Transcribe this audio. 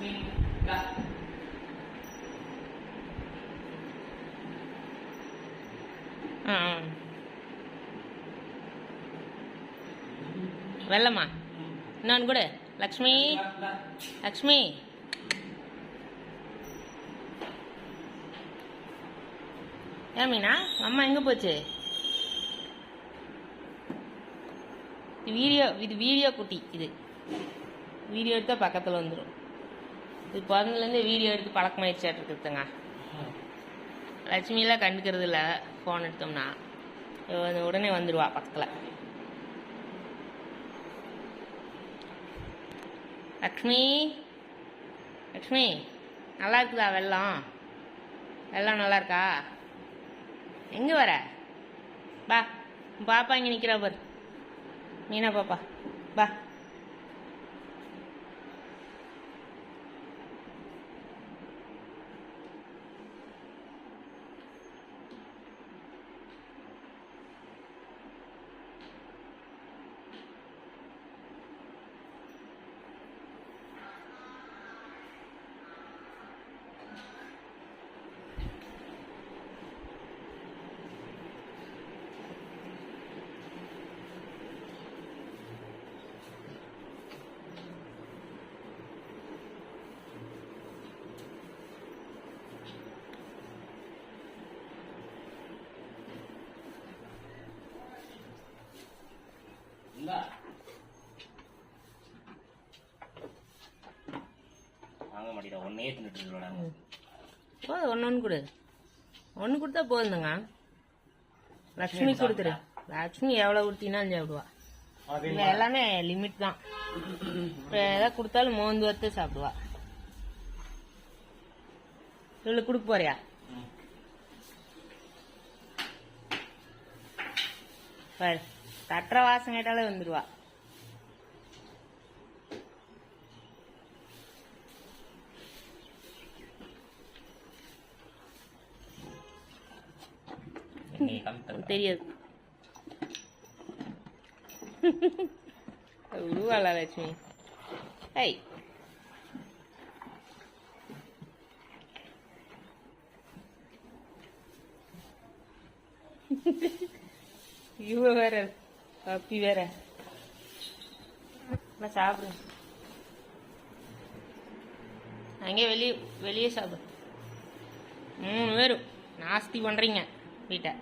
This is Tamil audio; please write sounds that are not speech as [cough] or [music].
mean God. వెళ్ళమ్మా నన్ను லக்ஷ்மி. లక్ష్మి లక్ష్మి ஏமீனா அம்மா எங்கே போச்சு? இது வீடியோ இது வீடியோ குட்டி இது. வீடியோ எடுத்தால் பக்கத்தில் வந்துடும் இது பிறந்ததுலேருந்தே வீடியோ எடுத்து பழக்கமாயிடுச்சாட்டு இருக்குதுங்க லட்சுமியெல்லாம் கண்டுக்கிறது இல்லை ஃபோன் எடுத்தோம்னா உடனே வந்துடுவா பக்கத்தில். லக்ஷ்மி லக்ஷ்மி நல்லா இருக்குதா வெள்ளம்? வெள்ளம் நல்லா இருக்கா? எங்கே வர? பா பாப்பா இங்கே நிற்கிறா பாரு. மீனா பாப்பா பா. மாட்டேடா ஒன்னே தின்னுட்டு இருக்கா போதும் ஒன்று ஒன்று கொடு. ஒன்று கொடுத்தா போதுங்க லக்ஷ்மி கொடுத்துரு. லக்ஷ்மி எவ்வளோ கொடுத்தீங்கன்னாலும் சாப்பிடுவா. இல்லை எல்லாமே லிமிட் தான். இப்போ எதாவது கொடுத்தாலும் மோந்து வத்து சாப்பிடுவா. இவ்வளோ கொடுக்க போறியா? பாரு தட்டுற வாசம் கேட்டாலே வந்துடுவா தெரியாது. [laughs] உருவாளா லட்சுமி. ஐய் [laughs] இவ வேற பப்பி வேற. நான் சாப்பிடுறேன் அங்கே வெளியே வெளியே சாப்பிடு. மூணு பேரும். நாஸ்தி பண்ணுறீங்க வீட்டை.